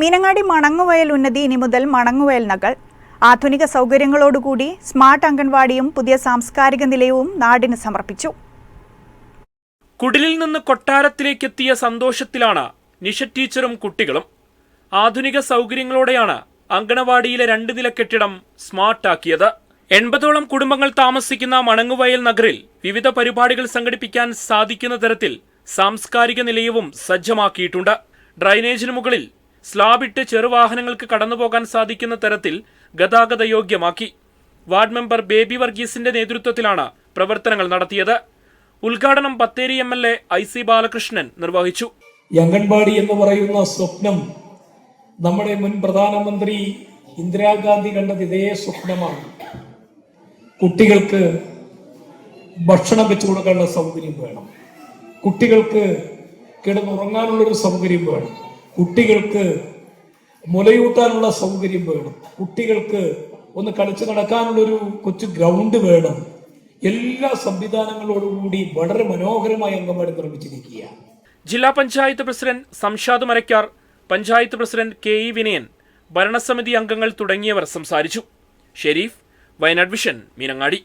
മീനങ്ങാടി മണങ്ങുവയൽ ഉന്നതി ഇനി മുതൽ മണങ്ങുവയൽ നഗർ ആധുനിക സൗകര്യങ്ങളോടുകൂടി സ്മാർട്ട് അംഗൻവാടിയും പുതിയ സാംസ്കാരിക നിലയവും നാടിന് സമർപ്പിച്ചു. കുടിലിൽ നിന്ന് കൊട്ടാരത്തിലേക്കെത്തിയ സന്തോഷത്തിലാണ് നിഷ ടീച്ചറും കുട്ടികളും. ആധുനിക സൗകര്യങ്ങളോടെയാണ് അങ്കണവാടിയിലെ രണ്ട് നില കെട്ടിടം സ്മാർട്ടാക്കിയത്. എൺപതോളം കുടുംബങ്ങൾ താമസിക്കുന്ന മണങ്ങുവയൽ നഗറിൽ വിവിധ പരിപാടികൾ സംഘടിപ്പിക്കാൻ സാധിക്കുന്ന തരത്തിൽ സാംസ്കാരിക നിലയവും സജ്ജമാക്കിയിട്ടുണ്ട്. ഡ്രൈനേജിന് മുകളിൽ സ്ലാബിട്ട് ചെറുവാഹനങ്ങൾക്ക് കടന്നുപോകാൻ സാധിക്കുന്ന തരത്തിൽ ഗതാഗത യോഗ്യമാക്കി. വാർഡ് മെമ്പർ ബേബി വർഗീസിന്റെ നേതൃത്വത്തിലാണ് പ്രവർത്തനങ്ങൾ നടത്തിയത്. ഉദ്ഘാടനം Bathery M L A I C Balakrishnan നിർവഹിച്ചു. അംഗൻവാടി എന്ന് പറയുന്ന സ്വപ്നം നമ്മുടെ മുൻ പ്രധാനമന്ത്രി ഇന്ദിരാഗാന്ധി കണ്ടത് ഇതേ സ്വപ്നമാണ്. കുട്ടികൾക്ക് ഭക്ഷണം വെച്ചു കൊടുക്കാനുള്ള സൗകര്യം വേണം. കുട്ടികൾക്ക് കിടന്നുറങ്ങാനുള്ളൊരു സൗകര്യം വേണം. കുട്ടികൾക്ക് മുലയൂട്ടാനുള്ള സൗകര്യം വേണം. കുട്ടികൾക്ക് ഒന്ന് കളിച്ചു നടക്കാനുള്ളൊരു കൊച്ചു ഗ്രൗണ്ട് വേണം. എല്ലാ സംവിധാനങ്ങളോടുകൂടി വളരെ മനോഹരമായി അംഗൻവാടി നിർമ്മിച്ചിരിക്കുക ജില്ലാ panchayat president Samshad Marakkar panchayat president K E Vinayan ഭരണസമിതി അംഗങ്ങൾ തുടങ്ങിയവർ സംസാരിച്ചു. ഷെരീഫ് വയനാട് വിഷൻ മീനങ്ങാടി.